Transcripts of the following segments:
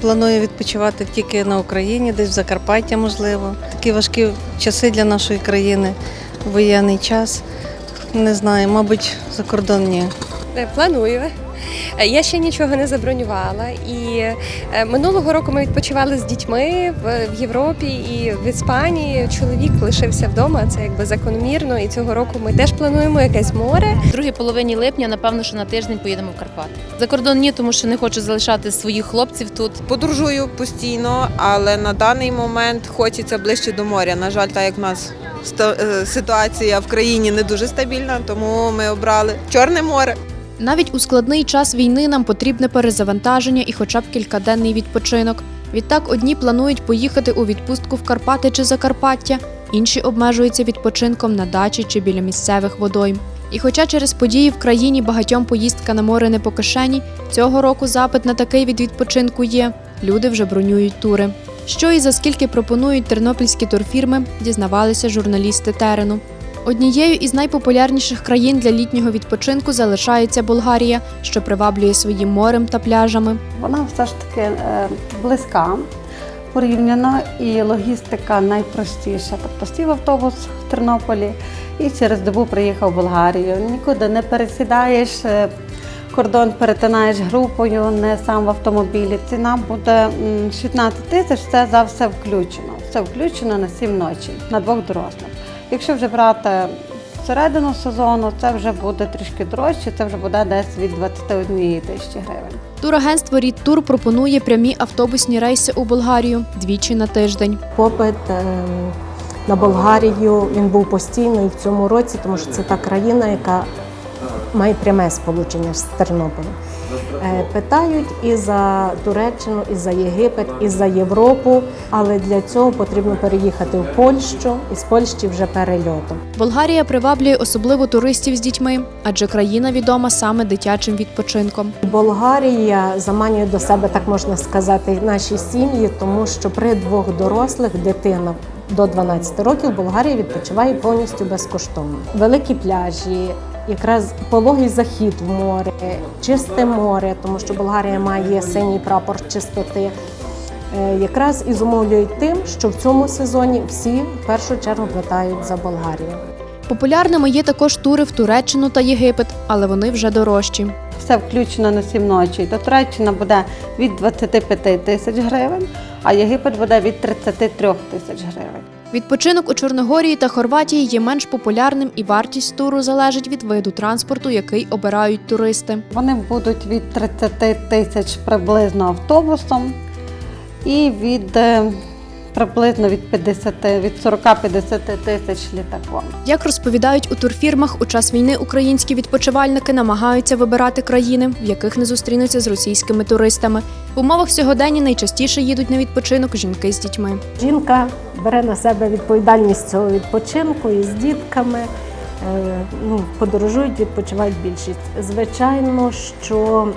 Планую відпочивати тільки на Україні, десь в Закарпаття, можливо. Такі важкі часи для нашої країни, воєнний час. Не знаю, мабуть, за кордон ні. Е, Планую. Е, Я ще нічого не забронювала. І е, минулого року ми відпочивали з дітьми в, Європі і в Іспанії. Чоловік лишився вдома. Це якби закономірно. І цього року ми теж плануємо якесь море. В другій половині липня, напевно, що на тиждень поїдемо в Карпати. За кордон ні, тому що не хочу залишати своїх хлопців тут. Подорожую постійно, але на даний момент хочеться ближче до моря. На жаль, так як в нас е, ситуація в країні не дуже стабільна, тому ми обрали Чорне море. Навіть у складний час війни нам потрібне перезавантаження і хоча б кількаденний відпочинок. Відтак одні планують поїхати у відпустку в Карпати чи Закарпаття, інші обмежуються відпочинком на дачі чи біля місцевих водойм. І хоча через події в країні багатьом поїздка на море не по кишені, цього року запит на такий від відпочинку є. Люди вже бронюють тури. Що і за скільки пропонують тернопільські турфірми, дізнавалися журналісти терену. Однією із найпопулярніших країн для літнього відпочинку залишається Болгарія, що приваблює своїм морем та пляжами. Вона все ж таки е, близька порівняно і логістика найпростіша. Тобто сів автобус в Тернополі і через добу приїхав в Болгарію. Нікуди не пересідаєш, е, кордон перетинаєш групою, не сам в автомобілі. Ціна буде м, 16 тисяч, це за все включено. Все включено на 7 ночей, на двох дорослих. Якщо вже брати середину сезону, це вже буде трішки дорожче, це вже буде десь від 21 тисячі гривень. Турагентство Рід Тур пропонує прямі автобусні рейси у Болгарію двічі на тиждень. попит е, на Болгарію він був постійний в цьому році, тому що це та країна, яка має пряме сполучення з Тернополем. Е, Питають і за Туреччину, і за Єгипет, і за Європу, але для цього потрібно переїхати в Польщу і з Польщі вже перельотом. Болгарія приваблює особливо туристів з дітьми, адже країна відома саме дитячим відпочинком. Болгарія заманює до себе, так можна сказати, наші сім'ї, тому що при двох дорослих дитина до 12 років Болгарія відпочиває повністю безкоштовно. Великі пляжі, якраз пологий захід в море, чисте море, тому що Болгарія має синій прапор чистоти. е, Якраз і зумовлюють тим, що в цьому сезоні всі в першу чергу питають за Болгарію. Популярними є також тури в Туреччину та Єгипет, але вони вже дорожчі. все включено на 7 ночей, то Туреччина буде від 25 тисяч гривень, а Єгипет буде від 33 тисяч гривень. Відпочинок у Чорногорії та Хорватії є менш популярним, і вартість туру залежить від виду транспорту, який обирають туристи. Вони будуть від 30 тисяч приблизно автобусом і від е, приблизно від 50, від 40-50 тисяч літаком. Як розповідають у турфірмах, у час війни українські відпочивальники намагаються вибирати країни, в яких не зустрінуться з російськими туристами. В умовах сьогодення найчастіше їдуть на відпочинок жінки з дітьми. Жінка бере на себе відповідальність цього відпочинку із дітками. е, Ну, подорожують, відпочивають більшість. Звичайно, що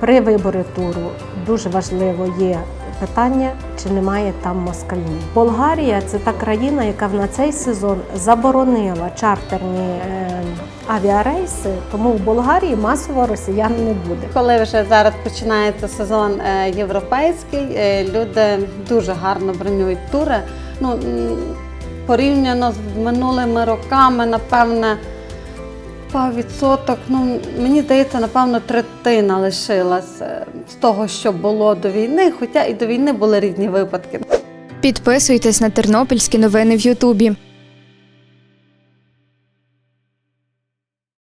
при виборі туру дуже важливо є питання, чи немає там москалів. Болгарія це та країна, яка на цей сезон заборонила чартерні е, авіарейси, тому в Болгарії масово росіян не буде. Коли вже зараз починається сезон е, європейський, е, люди дуже гарно бронюють тури. Ну, порівняно з минулими роками, напевне, впав відсоток. Ну, мені здається, напевно, третина лишилась з того, що було до війни, хоча і до війни були різні випадки. Підписуйтесь на тернопільські новини в Ютубі.